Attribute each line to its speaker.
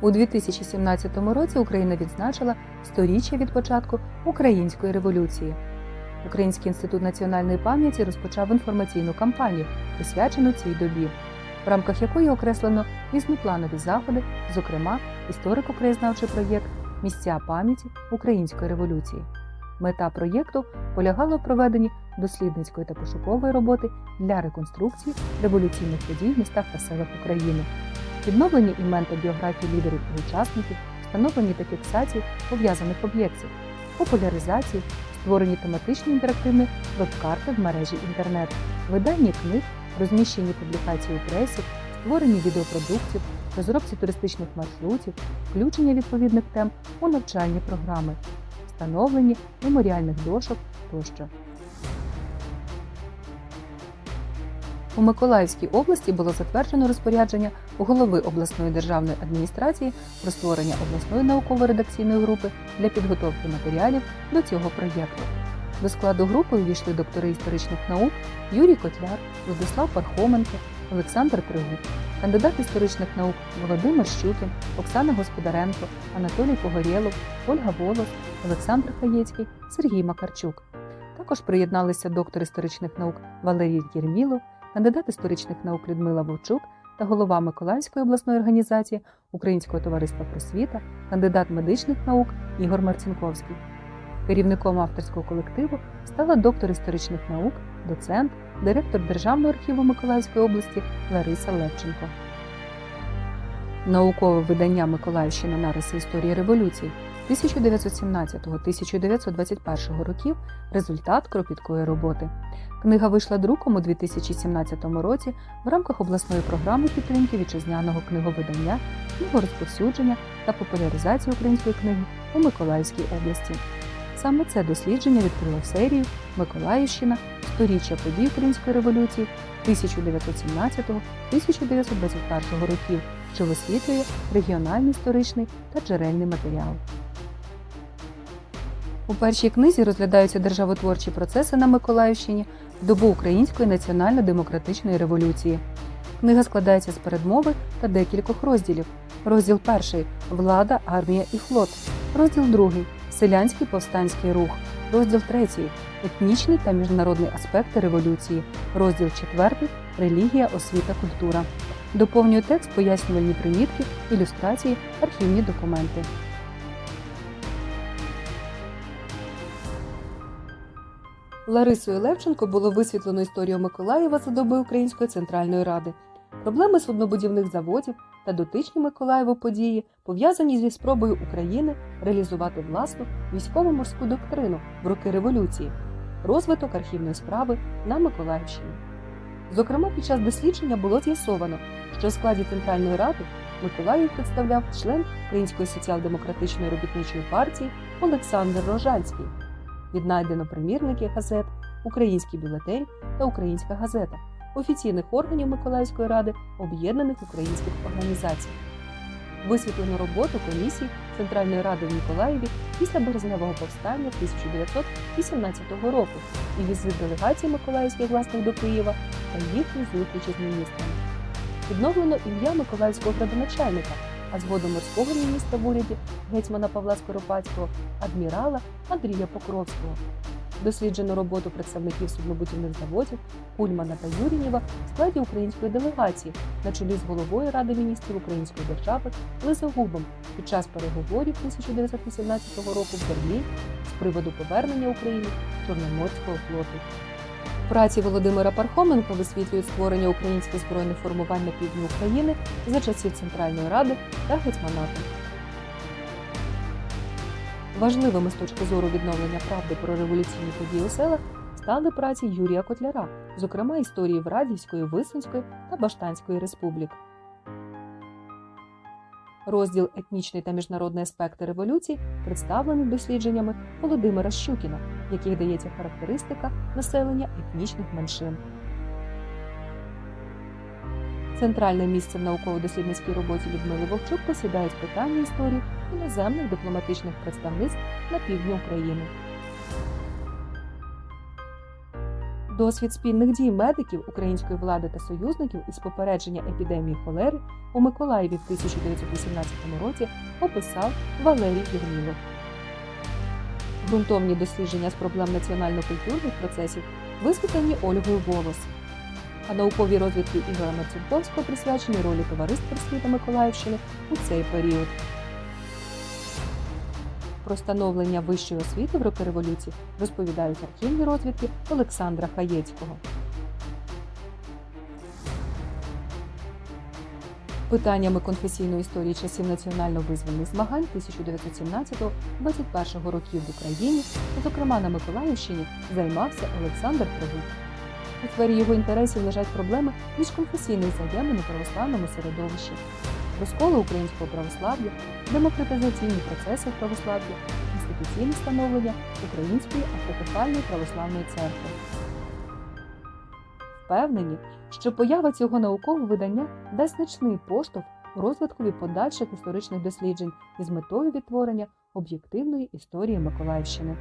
Speaker 1: У 2017 році Україна відзначила сторіччя від початку української революції. Український інститут національної пам'яті розпочав інформаційну кампанію, присвячену цій добі, в рамках якої окреслено різнопланові заходи, зокрема історико-краєзнавчий проєкт Місця пам'яті української революції. Мета проєкту полягала в проведенні дослідницької та пошукової роботи для реконструкції революційних подій в містах та селах України, відновлення імен та біографій лідерів і учасників, встановлення та фіксації пов'язаних об'єктів, популяризації, створені тематичні інтерактивні веб-карти в мережі інтернет, видання книг, розміщені публікацій у пресі, створення відеопродуктів, розробці туристичних маршрутів, включення відповідних тем у навчальні програми, встановлення меморіальних дошок тощо. У Миколаївській області було затверджено розпорядження голови обласної державної адміністрації про створення обласної науково-редакційної групи для підготовки матеріалів до цього проєкту. До складу групи увійшли доктори історичних наук Юрій Котляр, Владислав Пархоменко, Олександр Тригуб, кандидат історичних наук Володимир Щукін, Оксана Господаренко, Анатолій Погорєлов, Ольга Волос, Олександр Хаєцький, Сергій Макарчук. Також приєдналися доктор історичних наук Валерій Єрмілов, кандидат історичних наук Людмила Вовчук та голова Миколаївської обласної організації Українського товариства просвіта, кандидат медичних наук Ігор Марцінковський. Керівником авторського колективу стала доктор історичних наук, доцент, директор Державного архіву Миколаївської області Лариса Левченко. Наукове видання Миколаївщина нариси історії революції 1917-1921 років результат кропіткої роботи. Книга вийшла друком у 2017 році в рамках обласної програми підтримки вітчизняного книговидання, книгорозповсюдження та популяризації української книги у Миколаївській області. Саме це дослідження відкрило серію Миколаївщина сторіччя подій Української революції 1917-1921 років, що висвітлює регіональний історичний та джерельний матеріал. У першій книзі розглядаються державотворчі процеси на Миколаївщині в добу Української національно-демократичної революції. Книга складається з передмови та декількох розділів. Розділ перший влада, армія і флот. Розділ другий селянський повстанський рух. Розділ третій етнічний та міжнародний аспекти революції. Розділ четвертий релігія, освіта, культура. Доповнює текст пояснювальні примітки, ілюстрації, архівні документи. Ларисою Левченко було висвітлено історію Миколаєва за доби Української центральної ради. Проблеми суднобудівних заводів та дотичні Миколаєву події пов'язані зі спробою України реалізувати власну військово-морську доктрину в роки революції, розвиток архівної справи на Миколаївщині. Зокрема, під час дослідження було з'ясовано, що в складі Центральної ради Миколаїв представляв член Української соціал-демократичної робітничої партії Олександр Рожанський. Віднайдено примірники газет, Український бюлетень та Українська газета офіційних органів Миколаївської ради об'єднаних українських організацій. Висвітлено роботу комісій Центральної ради в Миколаєві після березневого повстання 1918 року і візит делегації миколаївських власних до Києва та їхні зустрічі з міністрами. Відновлено ім'я Миколаївського градоначальника, а згодом морського міністра в уряді гетьмана Павла Скоропадського, адмірала Андрія Покровського. Досліджено роботу представників суднобудівних заводів Кульмана та Юрінєва в складі української делегації на чолі з головою Ради міністрів Української держави Лизогубом під час переговорів 1918 року в Берліні з приводу повернення України Чорноморського флоту. Праці Володимира Пархоменка висвітлюють створення українських збройних формувань на півдні України за часів Центральної Ради та гетьманату. Важливими з точки зору відновлення правди про революційні події у селах стали праці Юрія Котляра, зокрема історії Врадівської, Висунської та Баштанської республік. Розділ Етнічний та міжнародний аспекти революції представлений дослідженнями Володимира Щукіна, в яких дається характеристика населення етнічних меншин. Центральне місце в науково-дослідницькій роботі Людмили Вовчук посідають питання історії іноземних дипломатичних представництв на півдні України. Досвід спільних дій медиків української влади та союзників із попередження епідемії холери у Миколаєві в 1918 році описав Валерій Євнілов. Ґрунтовні дослідження з проблем національно-культурних процесів висвітлені Ольгою Волос, а наукові розвідки Ігоря Марцинковського присвячені ролі товариств просвіти Миколаївщини у цей період. Про становлення вищої освіти в роки революції розповідають архівні розвідки Олександра Хаєцького. Питаннями конфесійної історії часів національно-визвольних змагань 1917-21 років в Україні, зокрема на Миколаївщині, займався Олександр Тригуб. У сфері його інтересів лежать проблеми міжконфесійних взаємин у православному середовищі, розколу українського православ'я, демократизаційні процеси в православ'я, інституційне становлення Української автокефальної православної церкви. Впевнені, що поява цього наукового видання дасть значний поштовх розвиткові подальших історичних досліджень із метою відтворення об'єктивної історії Миколаївщини.